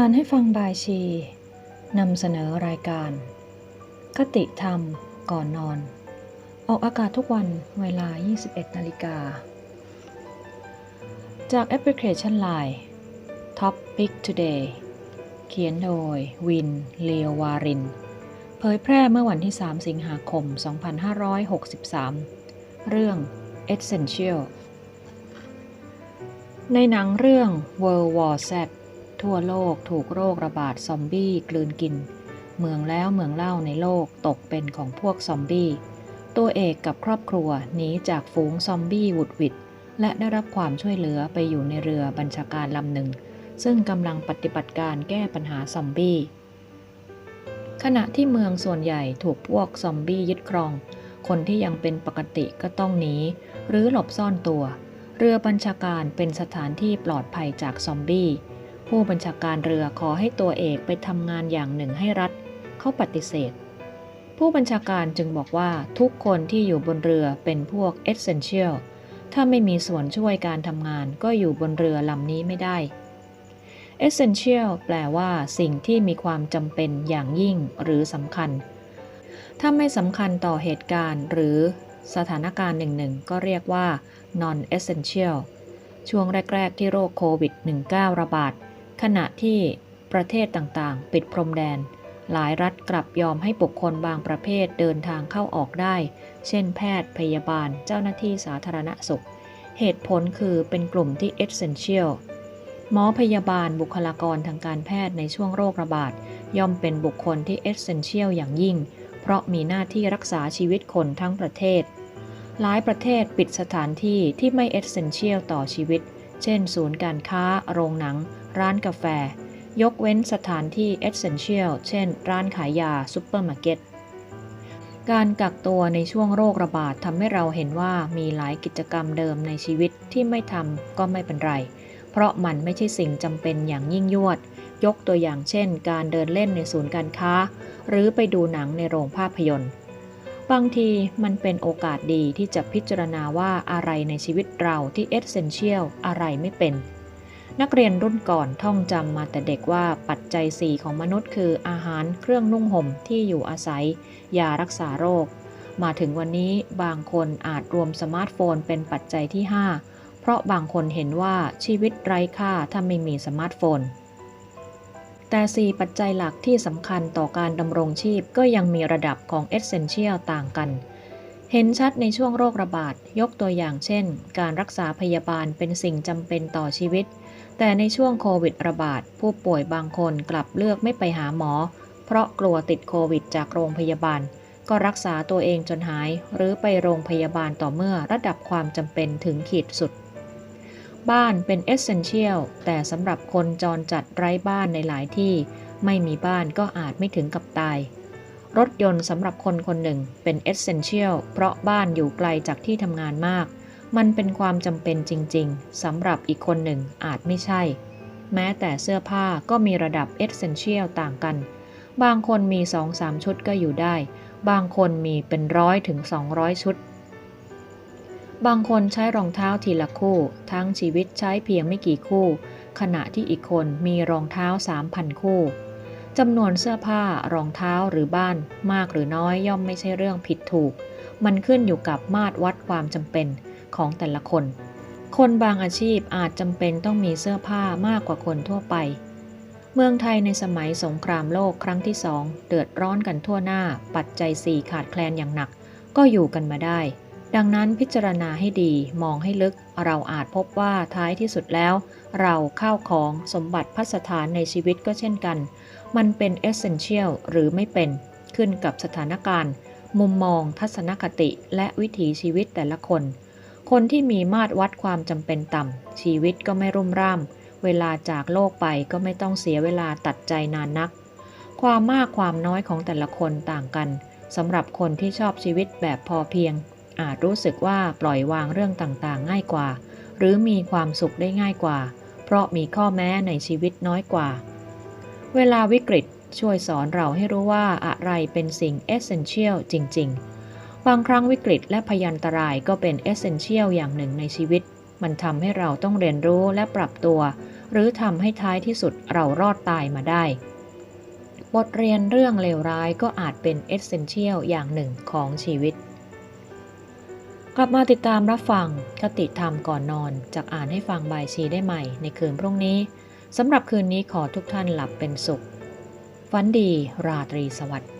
อ่านให้ฟังบายชีนำเสนอรายการ คติธรรมก่อนนอน ออกอากาศทุกวันเวลา 21 นาฬิกา จากแอปพลิเคชัน Line Topic Today เขียนโดยวิน เลววาริน เผยแพร่เมื่อวันที่ 3 สิงหาคม 2563 เรื่อง Essential ในหนังเรื่อง World War Z ทั่วโลกถูกโรคระบาดซอมบี้กลืนกิน เมืองแล้วเมืองเล่าในโลกตกเป็นของพวกซอมบี้ ตัวเอกกับครอบครัวหนีจากฝูงซอมบี้วุดวิดและได้รับความช่วยเหลือไปอยู่ในเรือบัญชาการลำหนึ่ง ซึ่งกำลังปฏิบัติการแก้ปัญหาซอมบี้ ขณะที่เมืองส่วนใหญ่ถูกพวกซอมบี้ยึดครอง คนที่ยังเป็นปกติก็ต้องหนีหรือหลบซ่อนตัว เรือบัญชาการเป็นสถานที่ปลอดภัยจากซอมบี้ ผู้บัญชาการเรือขอให้ตัวเอกไปทำงานอย่างหนึ่งให้รัฐ เขาปฏิเสธ ผู้บัญชาการจึงบอกว่าทุกคนที่อยู่บนเรือเป็นพวก essential ถ้าไม่มีส่วนช่วยการทำงานก็อยู่บนเรือลำนี้ไม่ได้ essential แปลว่าสิ่งที่มีความจำเป็นอย่างยิ่งหรือสำคัญ ถ้าไม่สำคัญต่อเหตุการณ์หรือสถานการณ์หนึ่งๆ ก็เรียกว่า non essential ช่วงแรก ๆ ที่โรคโควิด -19 ระบาด ขณะที่ประเทศต่างๆ ปิดพรมแดน หลายรัฐกลับยอมให้บุคคลบางประเภทเดินทางเข้าออกได้ เช่นแพทย์พยาบาลเจ้าหน้าที่สาธารณสุข เหตุผลคือเป็นกลุ่มที่ essential หมอพยาบาลบุคลากรทางการแพทย์ในช่วงโรคระบาด ย่อมเป็นบุคคลที่ essential อย่างยิ่ง เพราะมีหน้าที่รักษาชีวิตคนทั้งประเทศ หลายประเทศปิดสถานที่ที่ไม่ essential ต่อชีวิต เช่น ศูนย์การค้า โรงหนัง ร้านกาแฟ ยกเว้นสถานที่ essential เช่น ร้านขายยาซุปเปอร์มาร์เก็ต การกักตัวในช่วงโรคระบาดทำให้เราเห็นว่ามีหลายกิจกรรมเดิมในชีวิตที่ไม่ทำก็ไม่เป็นไร เพราะมันไม่ใช่สิ่งจำเป็นอย่างยิ่งยวด ยกตัวอย่างเช่น การเดินเล่นในศูนย์การค้า หรือไปดูหนังในโรงภาพยนตร์บางทีมันเป็นโอกาสดีที่จะพิจารณาว่าอะไรในชีวิตเราที่ essential อะไรไม่เป็น นักเรียนรุ่นก่อนท่องจำมาแต่เด็กว่าปัจจัย4ของมนุษย์คืออาหารเครื่องนุ่งห่มที่อยู่อาศัย ยารักษาโรค มาถึงวันนี้บางคนอาจรวมสมาร์ทโฟนเป็นปัจจัยที่ 5 เพราะบางคนเห็นว่าชีวิตไร้ค่าถ้าไม่มีสมาร์ทโฟน แต่ 4 ปัจจัยหลักที่สำคัญต่อการดำรงชีพก็ยังมีระดับของ Essential ต่างกันเห็นชัดในช่วงโรคระบาด ยกตัวอย่างเช่น การรักษาพยาบาลเป็นสิ่งจำเป็นต่อชีวิต แต่ในช่วงโควิดระบาด ผู้ป่วยบางคนกลับเลือกไม่ไปหาหมอ เพราะกลัวติดโควิดจากโรงพยาบาล ก็รักษาตัวเองจนหาย หรือไปโรงพยาบาลต่อเมื่อระดับความจำเป็นถึงขีดสุด บ้านเป็น essential แต่สำหรับคนจรจัดไร้บ้านในหลายที่ ไม่มีบ้านก็อาจไม่ถึงกับตาย รถยนต์สำหรับคนคนหนึ่งเป็น essential เพราะบ้านอยู่ไกลจากที่ทำงานมาก มันเป็นความจำเป็นจริงๆสำหรับอีกคนหนึ่งอาจไม่ใช่ แม้แต่เสื้อผ้าก็มีระดับ essential ต่างกัน บางคนมี2-3ชุดก็อยู่ได้ บางคนมีเป็นร้อยถึง 200 ชุด บางคนใช้รองเท้าทีละคู่ ทั้งชีวิตใช้เพียงไม่กี่คู่ ขณะที่อีกคนมีรองเท้า 3,000 คู่จำนวนเสื้อผ้ารองเท้าหรือบ้าน มากหรือน้อยย่อมไม่ใช่เรื่องผิดถูก มันขึ้นอยู่กับมาตรวัดความจำเป็น ของแต่ละคน คนบางอาชีพอาจจำเป็นต้องมีเสื้อผ้ามากกว่าคนทั่วไป เมืองไทยในสมัยสงครามโลกครั้งที่สองเดือดร้อนกันทั่วหน้า ปัจจัยสี่ขาดแคลนอย่างหนัก ก็อยู่กันมาได้ ดังนั้นพิจารณาให้ดีมองให้ลึก เราอาจพบว่าท้ายที่สุดแล้ว เราข้าวของสมบัติพัสถานในชีวิตก็เช่นกัน มันเป็น essential หรือไม่เป็น ขึ้นกับสถานการณ์มุมมองทัศนคติและวิถีชีวิตแต่ละคน คนที่มีมาตรวัดความจำเป็นต่ำ ชีวิตก็ไม่รุ่มร่ามเวลาจากโลกไปก็ไม่ต้องเสียเวลาตัดใจนานนัก ความมากความน้อยของแต่ละคนต่างกันสำหรับคนที่ชอบชีวิตแบบพอเพียง อาจรู้สึกว่าปล่อยวางเรื่องต่างๆ ง่ายกว่า หรือมีความสุขได้ง่ายกว่า เพราะมีข้อแม้ในชีวิตน้อยกว่า เวลาวิกฤตช่วยสอนเราให้รู้ว่าอะไรเป็นสิ่ง essential จริง ๆ บางครั้งวิกฤตและพยันตรายก็เป็น essential อย่างหนึ่งในชีวิต มันทำให้เราต้องเรียนรู้และปรับตัว หรือทำให้ท้ายที่สุดเรารอดตายมาได้ บทเรียนเรื่องเลวร้ายก็อาจเป็นเอเซนเชียลอย่างหนึ่งของชีวิต กลับมาติดตามรับฟังคติธรรมก่อนนอนจากอ่านให้ฟังบายชีได้ใหม่ในคืนพรุ่งนี้สำหรับคืนนี้ขอทุกท่านหลับเป็นสุขฝันดีราตรีสวัสดิ์